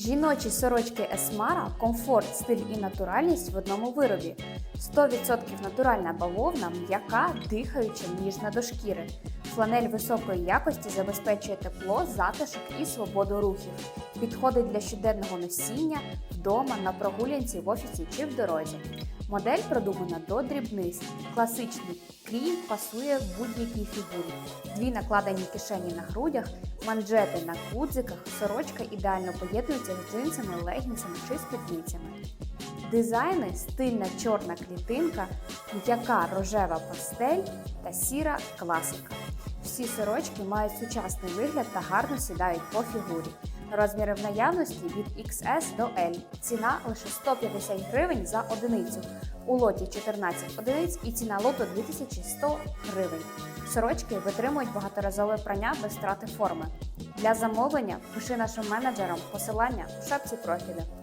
Жіночі сорочки Есмара комфорт, стиль і натуральність в одному виробі. 100% натуральна бавовна, м'яка, дихаюча, ніжна до шкіри. Фланель високої якості забезпечує тепло, затишок і свободу рухів. Підходить для щоденного носіння вдома, на прогулянці, в офісі чи в дорозі. Модель продумана до дрібниць. Класичний крій пасує в будь-якій фігурі. Дві накладені кишені на грудях, манжети на гудзиках, сорочка ідеально поєднується з джинсами, легінсами чи спідницями. Дизайни стильна чорна клітинка, м'яка рожева пастель та сіра класика. Всі сорочки мають сучасний вигляд та гарно сідають по фігурі. Розміри в наявності від XS до L. Ціна лише 150 гривень за одиницю. У лоті 14 одиниць і ціна лоту 2100 гривень. Сорочки витримують багаторазове прання без втрати форми. Для замовлення пиши нашим менеджерам посилання у шапці профілю.